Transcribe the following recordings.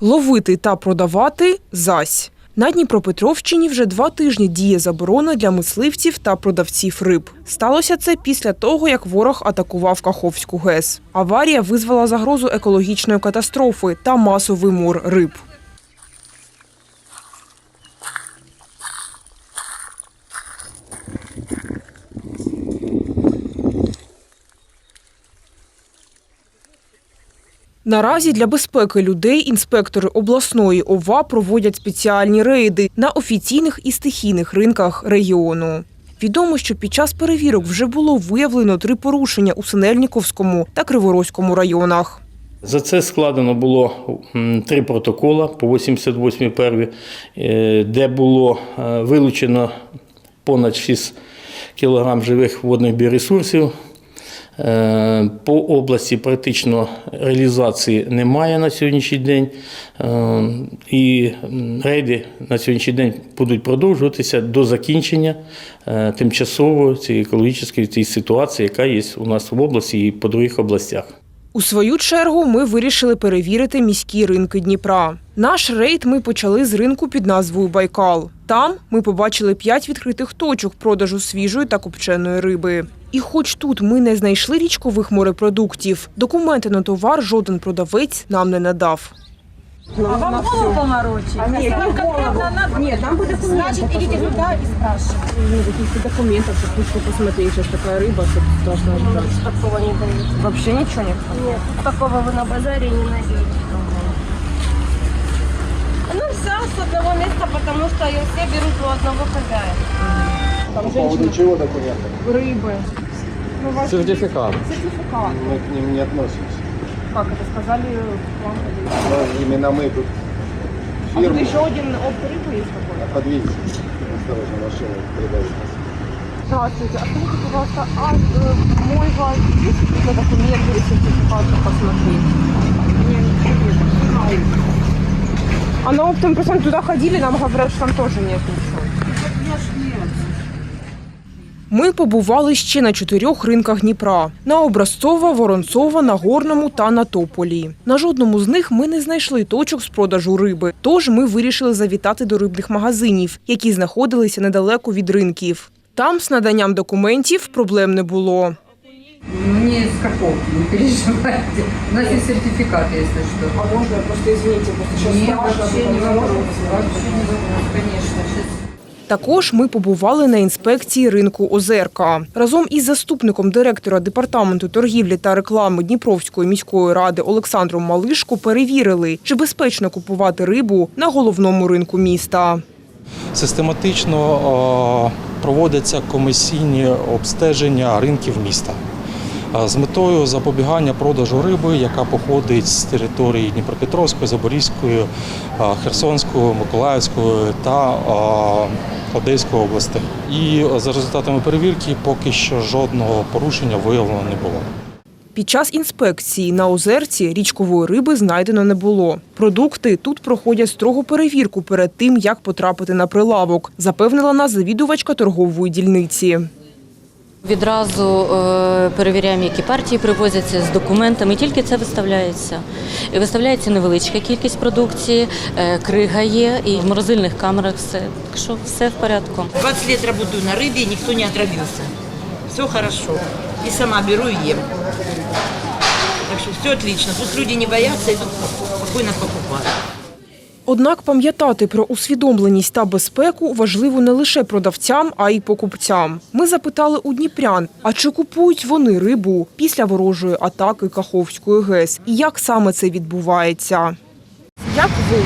Ловити та продавати зась. На Дніпропетровщині вже два тижні діє заборона для мисливців та продавців риб. Сталося це після того, як ворог атакував Каховську ГЕС. Аварія визвала загрозу екологічної катастрофи та масовий мор риб. Наразі для безпеки людей інспектори обласної ОВА проводять спеціальні рейди на офіційних і стихійних ринках регіону. Відомо, що під час перевірок вже було виявлено три порушення у Синельніковському та Криворозькому районах. За це складено було три протокола по 88 перві, е, де було е, вилучено понад 6 кг живих водних біоресурсів. Е, По області практично реалізації немає на сьогоднішній день. Е, І рейди на сьогоднішній день будуть продовжуватися до закінчення е, тимчасово цієї екологічної цієї ситуації, яка є у нас в області і по других областях. У свою чергу ми вирішили перевірити міські ринки Дніпра. Наш рейд ми почали з ринку під назвою Байкал. Там ми побачили п'ять відкритих точок продажу свіжої та копченої риби. І хоч тут ми не знайшли річкових морепродуктів, документи на товар жоден продавець нам не надав. А вам голову поморочить? А нет, не голову. Нет, нам бы документы Значит, идите посмотреть. туда и спрашивайте. Нет, каких-то документов, чтобы лучше посмотреть, что ж такая рыба, что страшно ожидать. Такого не дают. Вообще ничего нет. Нет, такого вы на базаре не найдете. Ну, все с одного места, потому что ее все берут у одного хозяина. Там По поводу женщины, чего документы? рыбы. Ну, ваш Сертификат. сертификат. Мы к ним не относимся. Как это сказали вам? Но именно мы тут А тут фирму еще один опт рыбы есть какой-то. подвиньте. Осторожно, машину придавит нас. Здравствуйте, а скажите, пожалуйста, а э, мой ваш есть какие-то документы или сертификат, чтобы посмотреть? Нет, ничего нет. А на оптом просто туда ходили, нам говорят, что там тоже нет ничего. Ми побували ще на чотирьох ринках Дніпра: на Образцова, Воронцова, Нагорному та на Тополі. На жодному з них ми не знайшли точок з продажу риби. Тож ми вирішили завітати до рибних магазинів, які знаходилися недалеко від ринків. Там з наданням документів проблем не було. Мне из Каховки, не переживайте. У нас есть сертификат, если что. А можно просто извините, просто сейчас Нет, страшно, вообще не вопрос, вообще не вопрос, конечно. Сейчас Також ми побували на інспекції ринку Озерка. Разом із заступником директора департаменту торгівлі та реклами Дніпровської міської ради Олександром Малишко перевірили, чи безпечно купувати рибу на головному ринку міста. Систематично е, проводяться комісійні обстеження ринків міста з метою запобігання продажу риби, яка походить з території Дніпропетровської, Запорізької, е, Херсонської, Миколаївської та Одеської областей. І за результатами перевірки поки що жодного порушення виявлено не було. Під час інспекції на озерці річкової риби знайдено не було. Продукти тут проходять строгу перевірку перед тим, як потрапити на прилавок, запевнила нас завідувачка торгової дільниці. Відразу е, перевіряємо, які партії привозяться з документами. І Тільки це виставляється. Виставляється невеличка кількість продукції, е, крига є, і в морозильних камерах все. Так що все в порядку. 20 лет работаю на рыбе, и никто не отравился. Все хорошо. И сама беру и ем. Так что все отлично. Тут люди не боятся, идут спокойно покупают. Однак пам'ятати про усвідомленість та безпеку важливо не лише продавцям, а й покупцям. Ми запитали у дніпрян, а чи купують вони рибу після ворожої атаки Каховської ГЕС і як саме це відбувається. Як ви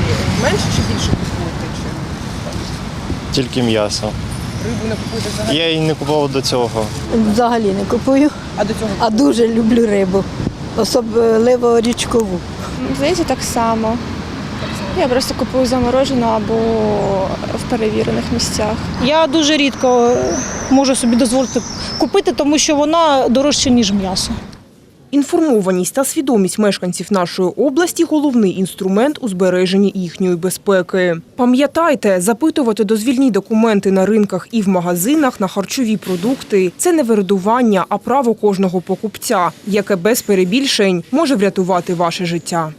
менше чи більше купуєте? Чи Тільки м'ясо. рибу не купуєте взагалі? Я її не купував до цього. Взагалі не купую, А до цього а дуже люблю рибу, особливо річкову. Здається, так само. Я просто купую заморожену або в перевірених місцях. Я дуже рідко можу собі дозволити купити, тому що вона дорожча, ніж м'ясо. Інформованість та свідомість мешканців нашої області головний інструмент у збереженні їхньої безпеки. Пам'ятайте, запитувати дозвільні документи на ринках і в магазинах на харчові продукти це не вирадування, а право кожного покупця, яке без перебільшень може врятувати ваше життя.